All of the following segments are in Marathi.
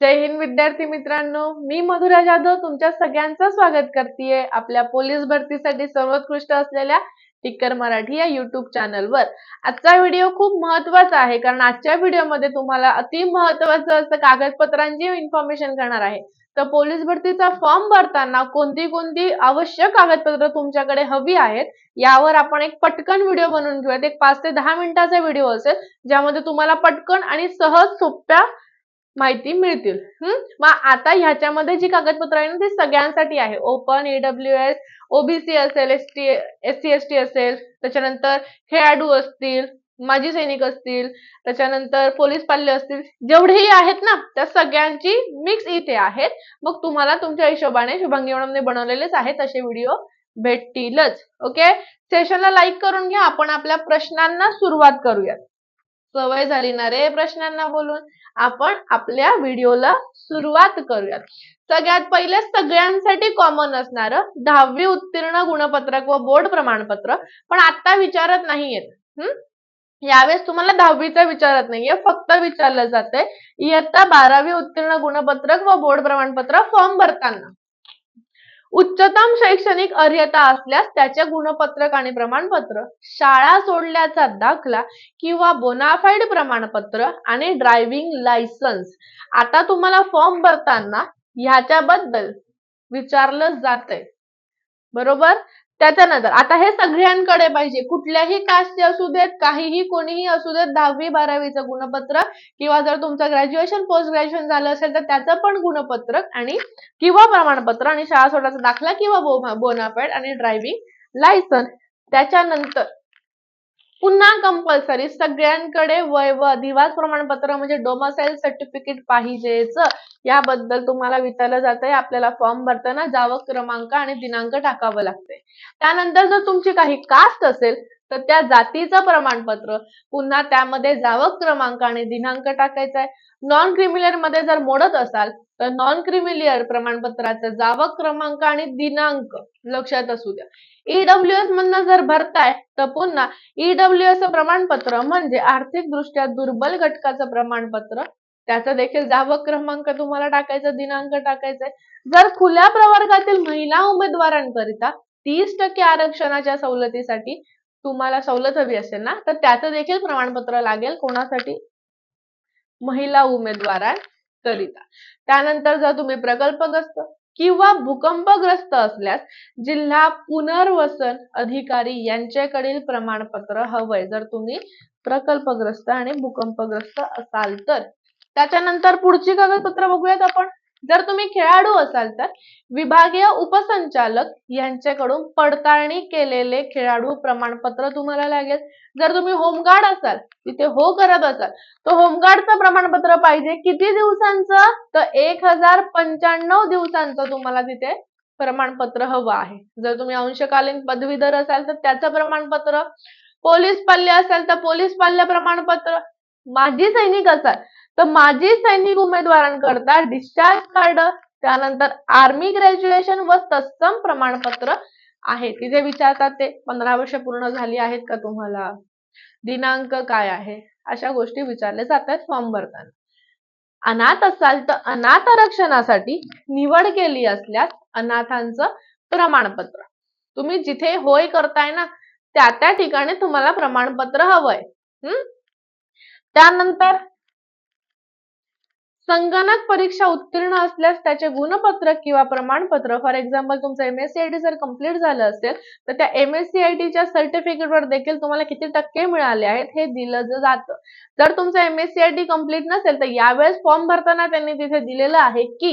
जय हिंद विद्यार्थी मित्रांनो मी मधुरा जाधव तुमच्या सगळ्यांचं स्वागत करतेय. आपल्या पोलीस भरतीसाठी सर्वोत्कृष्ट असलेल्या टिक्कर मराठी या युट्यूब चॅनलवर आजचा व्हिडिओ खूप महत्त्वाचा आहे कारण आजच्या व्हिडिओमध्ये तुम्हाला अति महत्वाचं असं कागदपत्रांची इन्फॉर्मेशन करणार आहे. तर पोलीस भरतीचा फॉर्म भरताना कोणती कोणती आवश्यक कागदपत्र तुमच्याकडे हवी आहेत यावर आपण एक पटकन व्हिडिओ बनवून घेऊयात. एक पाच ते दहा मिनिटाचा व्हिडिओ असेल ज्यामध्ये तुम्हाला पटकन आणि सहज सोप्या माहिती मिळतील. मग आता ह्याच्यामध्ये जी कागदपत्र आहे ना ती सगळ्यांसाठी आहे. Open E W S OBC असेल S T S C S T असेल त्याच्यानंतर खेळाडू असतील माजी सैनिक असतील त्याच्यानंतर पोलीस पाल्य असतील जेवढेही आहेत ना त्या सगळ्यांची मिक्स इथे आहेत. मग तुम्हाला तुमच्या हिशोबाने शुभांगी मॅडमने बनवलेलेच आहेत असे व्हिडिओ भेटतीलच. ओके सेशनला लाईक करून घ्या. आपण आपल्या प्रश्नांना सुरुवात करूयात. सवय झाली ना रे प्रश्नांना बोलून? आपण आपल्या व्हिडिओला सुरुवात करूयात. सगळ्यात पहिले सगळ्यांसाठी कॉमन असणार दहावी उत्तीर्ण गुणपत्रक व बोर्ड प्रमाणपत्र. पण आता विचारत नाहीयेत हम्म यावेळेस तुम्हाला दहावीचा विचारत नाहीये फक्त विचारलं जाते इयत्ता बारावी उत्तीर्ण गुणपत्रक व बोर्ड प्रमाणपत्र फॉर्म भरताना. उच्चतम शैक्षणिक अर्हता असल्यास त्याचे गुणपत्रक आणि प्रमाणपत्र शाळा सोडल्याचा दाखला किंवा बोनाफाईड प्रमाणपत्र आणि ड्रायव्हिंग लायसन्स आता तुम्हाला फॉर्म भरताना ह्याच्याबद्दल विचारलं जातंय. बरोबर? त्याच्यानंतर आता हे सगळ्यांकडे पाहिजे. कुठल्याही कास्टचे असू देत काहीही कोणीही असू देत दहावी बारावीचं गुणपत्र किंवा जर तुमचं ग्रॅज्युएशन पोस्ट ग्रॅज्युएशन झालं असेल तर त्याचं पण गुणपत्रक आणि किंवा प्रमाणपत्र आणि शाळा सोडायचा दाखला किंवा बोनाफाईड आणि ड्रायव्हिंग लायसन त्याच्यानंतर पुन्हा कंपल्सरी सगळ्यांकडे वय व अधिवास प्रमाणपत्र म्हणजे डोमासाईल सर्टिफिकेट पाहिजेच. याबद्दल तुम्हाला विचारलं जात आहे आपल्याला फॉर्म भरताना जावक क्रमांक आणि दिनांक टाकावं लागतंय. त्यानंतर जर तुमची काही कास्ट असेल तर त्या जातीचं प्रमाणपत्र पुन्हा त्यामध्ये जावक क्रमांक आणि दिनांक टाकायचा आहे नॉन क्रिमिनलमध्ये जर मोडत असाल तर नॉन क्रिमिलियर प्रमाणपत्राचा जावक क्रमांक आणि दिनांक लक्षात असू द्या. ईडब्ल्यू एस मधनं जर भरताय तर पुन्हा ईडब्ल्यू एस प्रमाणपत्र म्हणजे आर्थिक दृष्ट्या दुर्बल घटकाचं प्रमाणपत्र त्याचा देखील जावक क्रमांक तुम्हाला टाकायचा दिनांक टाकायचा जर खुल्या प्रवर्गातील महिला उमेदवारांकरिता तीस टक्के आरक्षणाच्या सवलतीसाठी तुम्हाला सवलत हवी असेल ना तर त्याचं देखील प्रमाणपत्र लागेल कोणासाठी? महिला करिता. त्यानंतर जर तुम्ही प्रकल्पग्रस्त किंवा भूकंपग्रस्त असल्यास जिल्हा पुनर्वसन अधिकारी यांच्याकडील प्रमाणपत्र हवंय. जर तुम्ही प्रकल्पग्रस्त आणि भूकंपग्रस्त असाल तर. त्याच्यानंतर पुढची कागदपत्र बघूयात आपण. जर तुम्ही खेळाडू असाल तर विभागीय उपसंचालक यांच्याकडून पडताळणी केलेले खेळाडू प्रमाणपत्र तुम्हाला लागेल. जर तुम्ही होमगार्ड असाल तिथे हो करत असाल तर होमगार्डचं प्रमाणपत्र पाहिजे किती दिवसांचं? तर एक हजार पंच्याण्णव दिवसांचं तुम्हाला तिथे प्रमाणपत्र हवं आहे. जर तुम्ही अंशकालीन पदवीधर असाल तर त्याचं प्रमाणपत्र. पोलीस पाल्य असाल तर पोलीस पाल्य प्रमाणपत्र. माजी सैनिक असाल तर माजी सैनिक उमेदवारांकरता डिस्चार्ज कार्ड त्यानंतर आर्मी ग्रॅज्युएशन व तत्सम प्रमाणपत्र आहे. तिथे विचारतात ते पंधरा वर्ष पूर्ण झाली आहेत का तुम्हाला? दिनांक काय आहे? अशा गोष्टी विचारल्या जातात फॉर्म भरताना. अनाथ असाल तर अनाथ आरक्षणासाठी निवड केली असल्यास अनाथांचं प्रमाणपत्र. तुम्ही जिथे होय करताय ना त्या त्या ठिकाणी तुम्हाला प्रमाणपत्र हवंय. हम्म त्यानंतर संगणक परीक्षा उत्तीर्ण असल्यास त्याचे गुणपत्रक किंवा प्रमाणपत्र फॉर एक्झाम्पल तुमचं एमएससीआयटी जर कंप्लीट झालं असेल तर त्या एमएससीआयटीच्या सर्टिफिकेटवर देखील तुम्हाला किती टक्के मिळाले आहेत हे दिलं जातं. जर तुमचं एमएससीआयटी कंप्लीट नसेल तर यावेळेस फॉर्म भरताना त्यांनी तिथे दिलेलं आहे की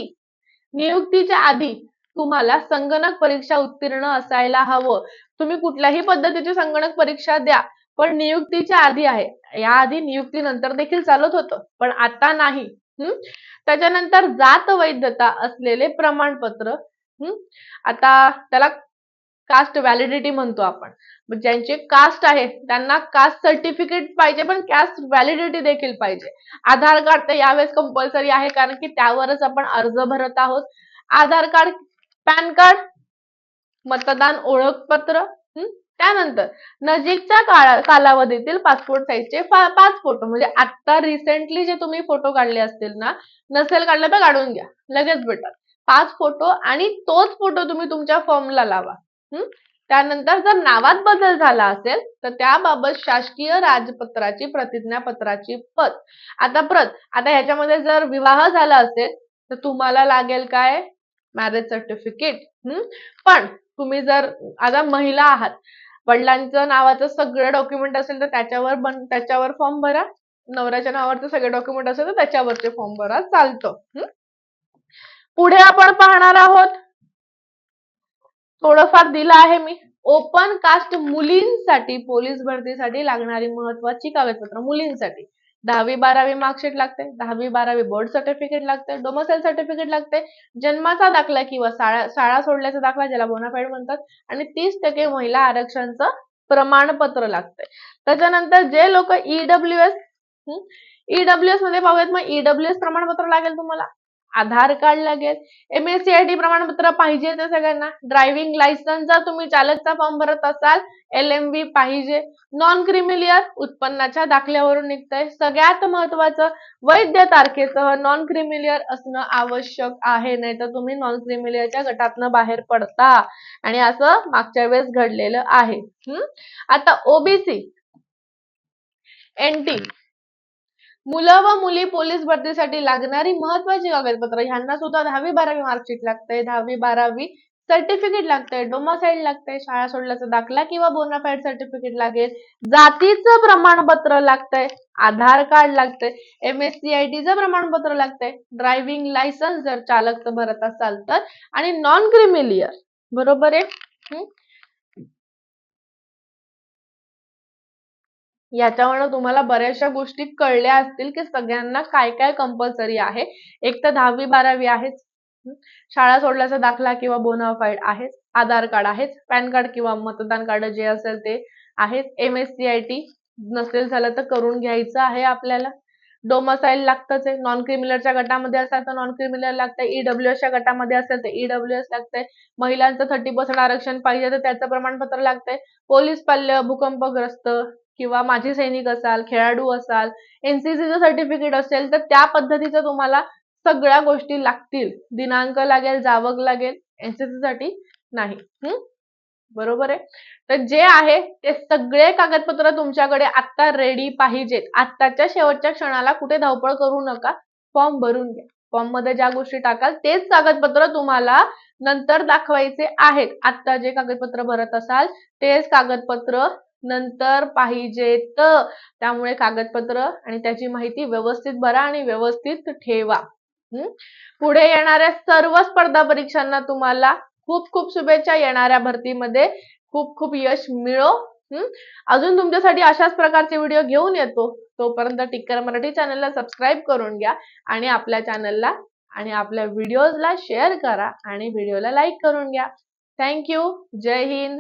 नियुक्तीच्या आधी तुम्हाला संगणक परीक्षा उत्तीर्ण असायला हवं. तुम्ही कुठल्याही पद्धतीची संगणक परीक्षा द्या पण नियुक्तीच्या आधी आहे. याआधी नियुक्तीनंतर देखील चालत होतं. पण आता नाही. त्याच्यानंतर जात वैधता असलेले प्रमाणपत्र. हम्म आता त्याला कास्ट व्हॅलिडिटी म्हणतो आपण. ज्यांचे कास्ट आहे त्यांना कास्ट सर्टिफिकेट पाहिजे पण कास्ट व्हॅलिडिटी देखील पाहिजे. आधार कार्ड तर यावेळेस कंपल्सरी आहे कारण की त्यावरच आपण अर्ज भरत आहोत. आधार कार्ड पॅन कार्ड मतदान ओळखपत्र त्यानंतर नजीकच्या काळा कालावधीतील पासपोर्ट साईजचे पाच फोटो म्हणजे आता रिसेंटली जे तुम्ही फोटो काढले असतील ना नसेल काढले तर काढून घ्या. लगेच भेटतात. पाच फोटो आणि तोच फोटो तुम्ही तुमच्या फॉर्मला लावा. हम्म? त्यानंतर जर नावात बदल झाला असेल तर त्याबाबत शासकीय राजपत्राची प्रतिज्ञापत्राची पत. आता प्रत. आता ह्याच्यामध्ये जर विवाह झाला असेल तर तुम्हाला लागेल काय? मॅरेज सर्टिफिकेट हम्म पण तुम्ही जर आता महिला आहात वडिलांचं नावाचं सगळं डॉक्युमेंट असेल तर त्याच्यावर बन त्याच्यावर फॉर्म भरा. नवऱ्याच्या नावावरचे सगळे डॉक्युमेंट असेल तर त्याच्यावरचे फॉर्म भरा. चालतं. पुढे आपण पाहणार आहोत. थोडंफार दिलं आहे मी. ओपन कास्ट मुलींसाठी पोलीस भरतीसाठी लागणारी महत्वाची कागदपत्र मुलींसाठी. दहावी बारावी मार्कशीट लागते. दहावी बारावी बोर्ड सर्टिफिकेट लागते. डोमसाईल सर्टिफिकेट लागते. जन्माचा दाखला किंवा शाळा शाळा सोडल्याचा दाखला ज्याला बोनाफाईड म्हणतात. आणि तीस टक्के महिला आरक्षणचं प्रमाणपत्र लागतंय त्याच्यानंतर जे लोक ईडब्ल्यू एस ईडब्ल्यू एसमध्ये पाहूयात मग ईडब्ल्यू एस प्रमाणपत्र लागेल तुम्हाला. आधार कार्ड लागेल M S C I T प्रमाणपत्र पाहिजे ते सगळ्यांना. ड्रायव्हिंग लायसन्स जर तुम्ही चालकचा फॉर्म भरत असाल एल एम व्ही पाहिजे. नॉन क्रिमिलियर उत्पन्नाच्या दाखल्यावरून निघतंय. सगळ्यात महत्वाचं वैध तारखेसह नॉन क्रिमिलियर असणं आवश्यक आहे. नाही तर तुम्ही नॉन क्रिमिलियरच्या गटातनं बाहेर पडता. आणि असं मागच्या वेळेस घडलेलं आहे. हम्म? आता ओबीसी एनटी मुलं व मुली पोलीस भरतीसाठी लागणारी महत्वाची कागदपत्र. ह्यांना सुद्धा दहावी बारावी मार्कशीट लागते दहावी बारावी सर्टिफिकेट लागतंय. डोमासाईड लागतंय. शाळा सोडल्याचा दाखला किंवा बोनाफाईड सर्टिफिकेट लागेल. जातीचं प्रमाणपत्र लागतंय. आधार कार्ड लागतंय. एम एस सी आय टीचं प्रमाणपत्र लागतंय. ड्रायव्हिंग लायसन्स जर चालक भरत असाल तर आणि नॉन क्रिमिलियर बरोबर आहे? याच्यावरनं तुम्हाला बऱ्याचशा गोष्टी कळल्या असतील की सगळ्यांना काय काय कंपल्सरी आहे. एक तर दहावी बारावी आहेच. शाळा सोडल्याचा दाखला किंवा बोनाफाईड आहेच. आधार कार्ड आहेच. पॅन कार्ड किंवा मतदान कार्ड जे असेल ते आहेच. M S C I T नसेल झालं तर करून घ्यायचं आहे आपल्याला. डोमासाईल लागतंच आहे. नॉन क्रिमिलियरच्या गटामध्ये असाल तर नॉन क्रिमिलियर लागतंय ईडब्ल्यू च्या गटामध्ये असेल तर ईडब्ल्यू एस लागतंय. महिलांचं थर्टी पर्सेंट आरक्षण पाहिजे तर त्याचं प्रमाणपत्र लागतंय. पोलीस पाल्य भूकंपग्रस्त किंवा माजी सैनिक असाल खेळाडू असाल एनसीसीचं सर्टिफिकेट असेल तर त्या पद्धतीचं तुम्हाला सगळ्या गोष्टी लागतील. दिनांक लागेल जावक लागेल एनसीसी साठी नाही. हम्म? बरोबर आहे? तर जे आहे ते सगळे कागदपत्र तुमच्याकडे आता रेडी पाहिजेत. आत्ताच्या शेवटच्या क्षणाला कुठे धावपळ करू नका. फॉर्म भरून घ्या. फॉर्ममध्ये ज्या गोष्टी टाकाल तेच कागदपत्र तुम्हाला नंतर दाखवायचे आहेत. आत्ता जे कागदपत्र भरत असाल तेच कागदपत्र नंतर पाहिजेत त्यामुळे कागदपत्र आणि त्याची माहिती व्यवस्थित भरा आणि व्यवस्थित ठेवा. हम्म? पुढे येणाऱ्या सर्व स्पर्धा परीक्षांना तुम्हाला खूप खूप शुभेच्छा येणाऱ्या भरतीमध्ये. खूप खूप यश मिळो. हम्म? अजून तुमच्यासाठी अशाच प्रकारचे व्हिडिओ घेऊन येतो. तोपर्यंत टिक्कर मराठी चॅनलला सबस्क्राईब करून घ्या आणि आपल्या चॅनलला आणि आपल्या व्हिडिओजला शेअर करा आणि व्हिडिओला लाईक करून घ्या. थँक्यू जय हिंद.